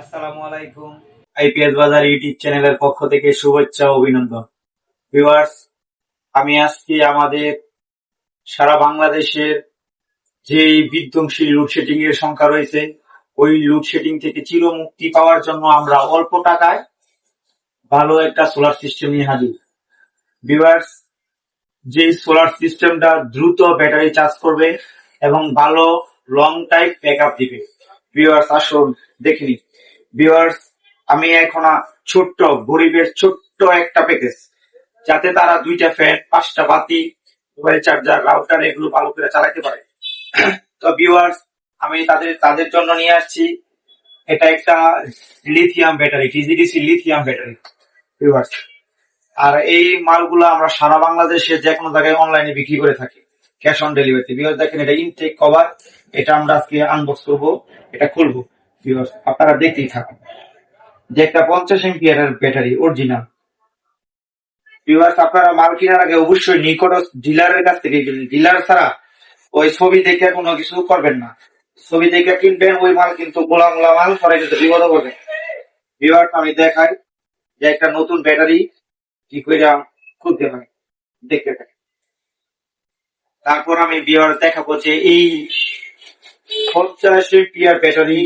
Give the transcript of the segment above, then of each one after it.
আসসালামু আলাইকুম। আইপিএস বাজার ইউটিউব চ্যানেলের পক্ষ থেকে শুভেচ্ছা অভিনন্দন। ভিউয়ার্স, আমি আজকে আমাদের সারা বাংলাদেশের যে বিধ্বংসী লোডশেডিং এর সংখ্যা রয়েছে, ওই লোডশেডিং থেকে চিরমুক্তি পাওয়ার জন্য আমরা অল্প টাকায় ভালো একটা সোলার সিস্টেম নিয়ে হাজির। ভিউয়ার্স যে সোলার সিস্টেমটা দ্রুত ব্যাটারি চার্জ করবে এবং ভালো লং টাইম ব্যাকআপ দিবে। ভিউয়ার্স, আসুন দেখিনি। ভিউয়ার্স আমি এখন ছোট্ট, গরিবের ছোট্ট একটা প্যাকেজ যাতে তারা দুইটা ফ্যান পাঁচটা বাতি মোবাইল চার্জার রাউটার এগুলো ভালো করে চালাতে পারে। তো ভিউয়ার্স আমি তাদের তাদের জন্য নিয়ে আসছি। এটা একটা lithium battery TGDC lithium battery viewers আর এই মালগুলো আমরা সারা বাংলাদেশে যে কোনো জায়গায় অনলাইনে বিক্রি করে থাকি। ক্যাশ অন ডেলিভারিতে বিকজ দেখেন এটা ইনটেক কভার এটা আমরা আজকে আনবক্স করব, এটা খুলবো। আপনারা দেখতেই থাকুন। যে একটা পঞ্চাশ এমপিয়ারের ব্যাটারি অরিজিনাল ভিউয়ার্স আপনারা মাল কেনার আগে অবশ্যই নিকটস ডিলারের কাছ থেকে ডিলার ছাড়া ওই ছবি দেখে কোনো কিছু করবেন না। ছবি দেখে কিনবেন, ওই মাল কিন্তু গোলা মোলা মাল কিন্তু বিপদ করবে ভিউয়ার্স আমি দেখাই যে একটা নতুন ব্যাটারি কি করে খুলতে হয় দেখতে থাকে তারপর আমি বিয়ার দেখাবো যে এই পঞ্চাশ পিয়ার ব্যাটারি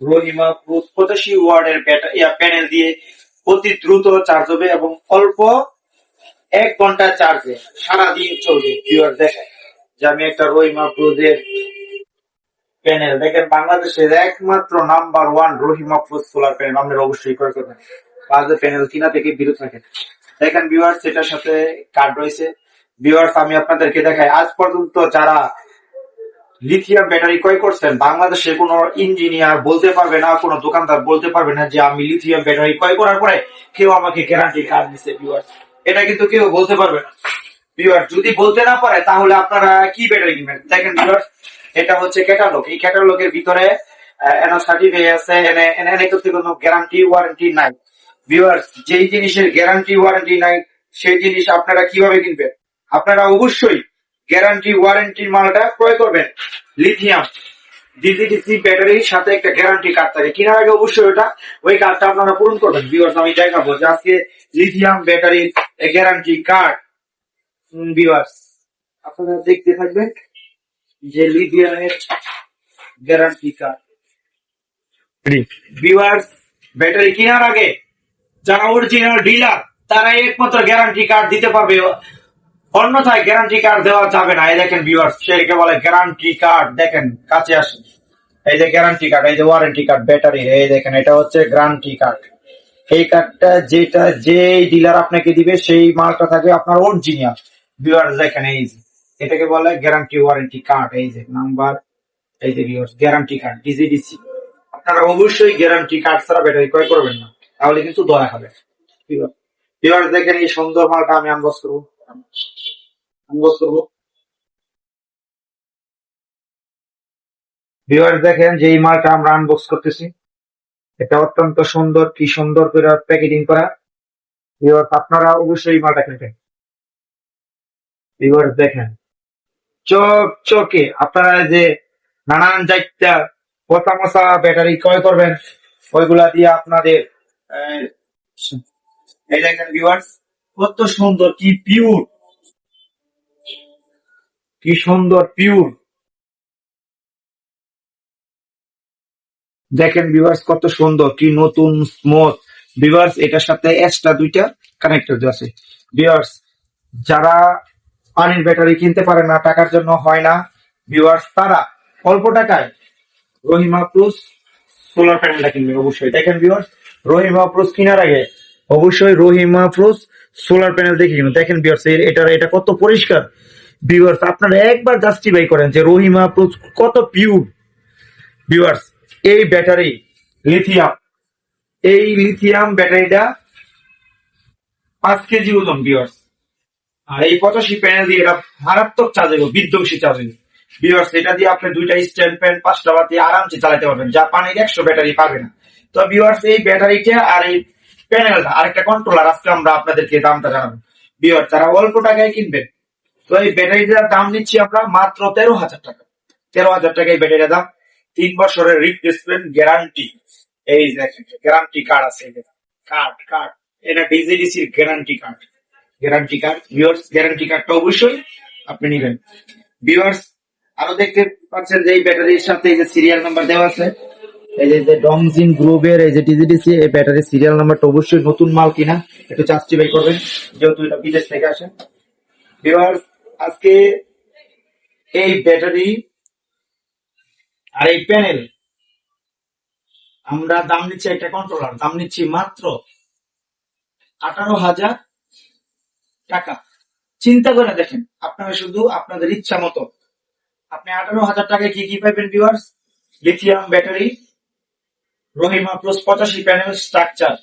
রহিমা প্লুস পঁচাশি ওয়ার্ডের প্যানেল দিয়ে অতি দ্রুত চার্জ হবে এবং অল্প এক ঘণ্টা চার্জে সারাদিন চলবে বিয়ার দেখায়। যে আমি একটা রহিমা প্লুজের প্যানেল দেখেন, বাংলাদেশের একমাত্র number one Rahima plus solar panel আপনারা অবশ্যই করে করবেন। বাজে প্যানেল কিনা থেকে বিরত থাকেন দেখেন ভিউয়ার্স এটার সাথে কার্ড রয়েছে। ভিউয়ার্স আমি আপনাদেরকে দেখাই। আজ পর্যন্ত যারা লিথিয়াম ব্যাটারি ক্রয় করছেন, বাংলাদেশে কোনো ইঞ্জিনিয়ার বলতে পারবে না, কোনো দোকানদার বলতে পারবে না যে আমি লিথিয়াম ব্যাটারি ক্রয় করার পরে কেউ আমাকে গ্যারান্টি কার্ড দিচ্ছে এটা কিন্তু কেউ বলতে পারবে না। ভিউয়ার্স যদি বলতে না পারে, তাহলে আপনারা কি ব্যাটারি কিনবেন দেখেন ভিউয়ার্স এটা হচ্ছে ক্যাটালগ এই ক্যাটালগের ভিতরে এনও সার্টিফিকেট আছে, এনে এনে কোনো গ্যারান্টি ওয়ারেন্টি নাই। ভিউয়ার্স যেই জিনিসের গ্যারান্টি ওয়ারেন্টি নাই, সেই জিনিস আপনারা কীভাবে কিনবেন? আপনারা অবশ্যই গ্যারান্টি ওয়ারেন্টির মালটা ক্রয় করবেন। লিথিয়াম ডিজিডিসি ব্যাটারির সাথে একটা গ্যারান্টি কার্ড থাকে। কেনার আগে অবশ্যই ওটা ওই কার্ডটা আপনারা পূরণ করবেন। ভিউয়ার্স আমি দেখাবো যে আজকে লিথিয়াম ব্যাটারির গ্যারান্টি কার্ড। ভিউয়ার্স আপনারা দেখতে থাকবেন যে লিথিয়ামের গ্যারান্টি কার্ড। ভিউয়ার্স ব্যাটারি কেনার আগে যারা অরিজিনাল ডিলার তারা একমাত্র গ্যারান্টি কার্ড দিতে পারবে। অন্যথায় গ্যারান্টি কার্ড দেওয়া যাবে না। এই দেখেন ভিউয়ার্স সেটাকে বলে গ্যারান্টি কার্ড দেখেন, কাছে আসেন। এই যে গ্যারান্টি কার্ড এই যে ওয়ারেন্টি কার্ড ব্যাটারি এই দেখেন, এটা হচ্ছে গ্যারান্টি কার্ড এই কার্ডটা যেটা যে ডিলার আপনাকে দিবে, সেই মালটা থাকবে আপনার অরিজিনাল ভিউয়ার্স দেখেন, এই যে, এটাকে বলে গ্যারান্টি ওয়ারেন্টি কার্ড এই যে নাম্বার এই যে ভিউয়ার্স গ্যারান্টি কার্ড ডিজিডিসি আপনারা অবশ্যই গ্যারান্টি কার্ড ছাড়া ব্যাটারি ক্রয় করবেন না। তাহলে কিন্তু দয়া হবে। ভিউয়ার্স দেখেন এই সুন্দর মালটা আমি আনবক্স করব। দেখেন যে এই মালটা আমরা আনবক্স করতেছি। এটা অত্যন্ত সুন্দর, কি সুন্দর করে করা। আপনারা অবশ্যই এই মালটা কিনবেন। দেখেন। চোখ চোখে আপনারা যে নানান জায়গা পচা মশা ব্যাটারি ক্রয় করবেন, ওইগুলা দিয়ে আপনাদের এই দেখেন ভিউয়ার্স কত সুন্দর, কি পিওর কি সুন্দর পিওর দেখেন ভিউয়ার্স কত সুন্দর, কি নতুন স্মুথ ভিউয়ার্স এটার সাথে এক্সট্রা দুইটা কানেক্টর আছে। ভিউয়ার্স যারা পানির ব্যাটারি কিনতে পারে না, টাকার জন্য হয় না ভিউয়ার্স তারা অল্প টাকায় রহিমা প্লুস সোলার প্যানেলটা কিনবে, অবশ্যই। দেখেন ভিউয়ার্স রহিমা প্লুস কেনার আগে অবশ্যই রহিমা প্লুস সোলার প্যানেল দেখে কিনুন। দেখেন ভিউয়ার্স এটা এটা কত পরিষ্কার। ভিউয়ার্স আপনারা একবার জাস্টিফাই করেন যে রহিমা কত পিওর ভিউয়ার্স এই ব্যাটারি লিথিয়াম এই লিথিয়াম ব্যাটারিটা পাঁচ কেজি ওজন ভিউয়ার্স আর এই পঁচাশি প্যানেল দিয়ে এটা মারাত্মক চার্জ হবে বিধ্বংসী চার্জ হবে ভিউয়ার্স এটা দিয়ে আপনি দুইটা স্ট্যান্ড ফ্যান পাঁচটা বাতি আরামসে চালাতে পারবেন। যা পানির একশো ব্যাটারি পাবে না। তো ভিউয়ার্স এই ব্যাটারিটা আর এই প্যানেলটা আরেকটা কন্ট্রোলার আজকে আমরা আপনাদেরকে দামটা জানাব। ভিউয়ার্স যারা অল্প টাকায় কিনবেন তো এই ব্যাটারিটার দাম নিচ্ছি আমরা মাত্র তেরো হাজার টাকা। তেরো হাজার টাকা এই ব্যাটারিটার দাম। তিন বছরের রিপ্লেসমেন্ট গ্যারান্টি। এই দেখেন, গ্যারান্টি কার্ড আছে কার্ড কার্ড। এটা DGDC guarantee card. Guarantee card, viewers, guarantee কার্ডটা অবশ্যই আপনি নেবেন। ভিউয়ার্স, আরও দেখতে পাচ্ছেন যে এই ব্যাটারির সাথে এই যে সিরিয়াল নাম্বার দেওয়া আছে, এই যে- ডংজিন গ্রুপের এই যে ডিজিডিসি, এই ব্যাটারি সিরিয়াল নাম্বারটা অবশ্যই নতুন মাল কিনা, একটু জাস্টিফাই করবেন। যেহেতু এটা বিদেশ থেকে আসে। ভিউয়ার্স আজকে এই ব্যাটারি আর এই প্যানেল, আমরা দাম নিচ্ছি একটা কন্ট্রোলার দাম নিচ্ছি মাত্র আঠারো হাজার টাকা। চিন্তা করে দেখেন, আপনারা শুধু আপনাদের ইচ্ছা মতো। আপনি আঠারো হাজার টাকায় কি কি পাইবেন viewers lithium battery Rahima plus পঁচাশি প্যানেল স্ট্রাকচার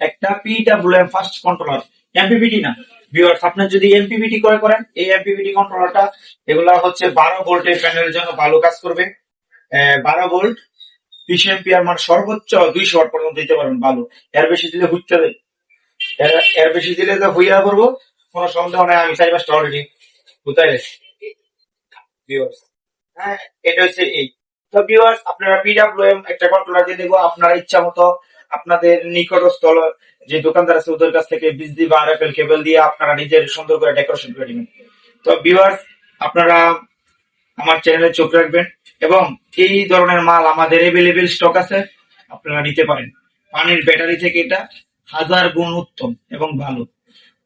একটা পিডাব্লিউএম ফার্স্ট কন্ট্রোলার এমপিপিটি না। ভিউয়ার্স আপনি যদি এমপিপিটি করে করেন, এই এমপিপিটি কন্ট্রোলারটা এগুলা হচ্ছে বারো ভোল্টের প্যানেলের জন্য ভালো কাজ করবে। বারো ভোল্ট বিশ এম্পিয়ার মানে সর্বোচ্চ দুইশো ওয়াট পর্যন্ত দিতে পারবেন, ভালো। এর বেশি দিলে হুইতে দেয়। এর- বেশি দিলে তো হইয়া করব, কোনো সন্দেহ নাই, আমি চাই পাঁচটা অলরেডি কোথায় ভিউয়ার্স হ্যাঁ এটা হচ্ছে এই। তো ভিউয়ার্স আপনারা পিডাব্লিউএম একটা কন্ট্রোলার দিয়ে দেবো আপনারা ইচ্ছা মতো আপনাদের নিকটস্থ যে দোকানদার আছে, ওদের কাছ থেকে বিজলি বা আরএফএল কেবল দিয়ে আপনারা নিজের সুন্দর করে ডেকোরেশন করে দিবেন তো ভিউয়ার্স আপনারা আমার চ্যানেলে চোখ রাখবেন এবং এই ধরনের মাল আমাদের এভেলেবেল স্টক আছে, আপনারা নিতে পারেন। পানির ব্যাটারি থেকে এটা হাজার গুণ উত্তম এবং ভালো।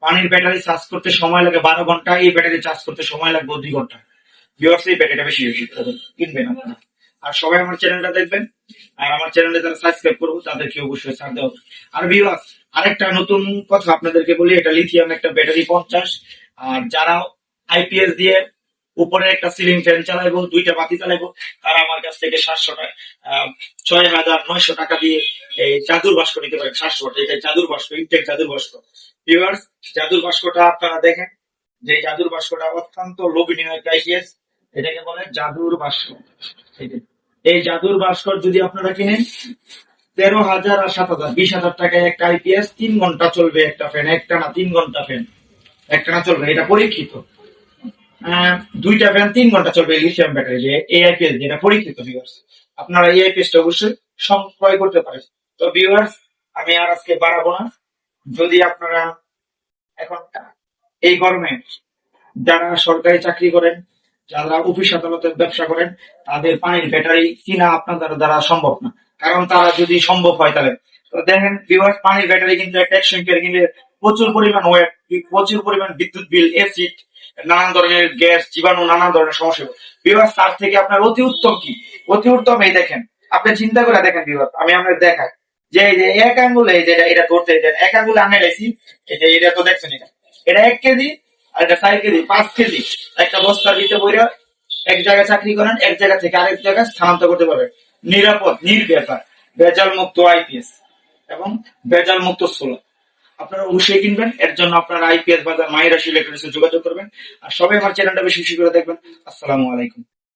পানির ব্যাটারি চার্জ করতে সময় লাগে বারো ঘণ্টা, এই ব্যাটারি চার্জ করতে সময় লাগবে দুই ঘণ্টা। ভিউয়ার্স এই ব্যাটারিটা বেশি বেশি কিনবেন আপনারা। আর সবাই আমার চ্যানেলটা দেখবেন, আর আমার চ্যানেলে যারা সাবস্ক্রাইব করব, তাদেরকে অবশ্যই ছাড় দেওয়া। আর ভিউয়ার্স আরেকটা নতুন কথা আপনাদেরকে বলি, এটা লিথিয়াম একটা ব্যাটারি পঞ্চাশ। আর যারা আইপিএস দিয়ে উপরে একটা সিলিং ফ্যান চালাইবো, দুইটা বাতি চালাইবো, তারা আমার কাছ থেকে সাতশো টাকা ছয় হাজার নয়শো টাকা দিয়ে এই জাদুর বাস্ক নিতে পারেন। সাতশো টাকা এটা জাদুর বাস্ক ইনটেক জাদুর বাস্ক ভিউয়ার্স জাদুর বাস্কটা আপনারা দেখেন, যে জাদুর বাস্কটা অত্যন্ত লোভনীয় একটা আইপিএস এটাকে বলে জাদুর বাস্ক এই জাদুর বাস্কর যদি আপনারা কিনেন তেরো হাজার আর সাত হাজার। বিশ হাজার টাকায় একটা আইপিএস তিন ঘণ্টা চলবে একটা ফ্যান একটা না, তিন ঘণ্টা ফ্যান একটা না চলবে এটা পরীক্ষিত। দুইটা ফ্যান তিন ঘণ্টা চলবে লিথিয়াম ব্যাটারি যে এআইপিএস যেটা পরীক্ষিত ভিউয়ার্স আপনারা এআইপিএস টা অবশ্যই সংক্রয় করতে পারেন। তো ভিউয়ার্স আমি আর আজকে বাড়াবো না। যদি আপনারা এখন এই গরমে যারা সরকারি চাকরি করেন, যারা অফিস আদালতের ব্যবসা করেন, তাদের পানির ব্যাটারি কিনা আপনাদের দ্বারা সম্ভব না। কারণ তারা যদি সম্ভব হয় তাহলে। দেখেন ভিউয়ার্স পানির ব্যাটারি কিন্তু একটা একশো কিনলে প্রচুর পরিমাণ ওয়েট, প্রচুর পরিমাণ বিদ্যুৎ বিল এসিড নানান ধরনের গ্যাস জীবাণু, নানান ধরনের সমস্যা। ভিউয়ার্স তার থেকে আপনার অতি উত্তম কি? অতি উত্তম এই দেখেন। আপনি চিন্তা করে দেখেন ভিউয়ার্স আমি আপনাদের দেখাই। যে এই যে এক আঙ্গুলে, এই যে এটা- এটা ধরতে এক আঙ্গুলে আনে এই যে এটা তো দেখছেন এটা। এটা এক কেজি, আর এটা চার কেজি, পাঁচ কেজি। একটা বস্তার ভিতরে বইরা এক জায়গায় চাকরি করেন, এক জায়গা থেকে আরেক জায়গায় স্থানান্তর করতে পারবেন। নিরাপদ নির্বেকার ভেজাল মুক্ত আইপিএস এবং বেজাল মুক্ত সোলার আপনারা অবশ্যই কিনবেন, এর জন্য আপনারা আইপিএস বাজার মায়ের ইলেকট্রনিক্সে যোগাযোগ করবেন। আর সবাই আমার চ্যানেলটা বেশি বেশি করে দেখবেন। আসসালামু আলাইকুম।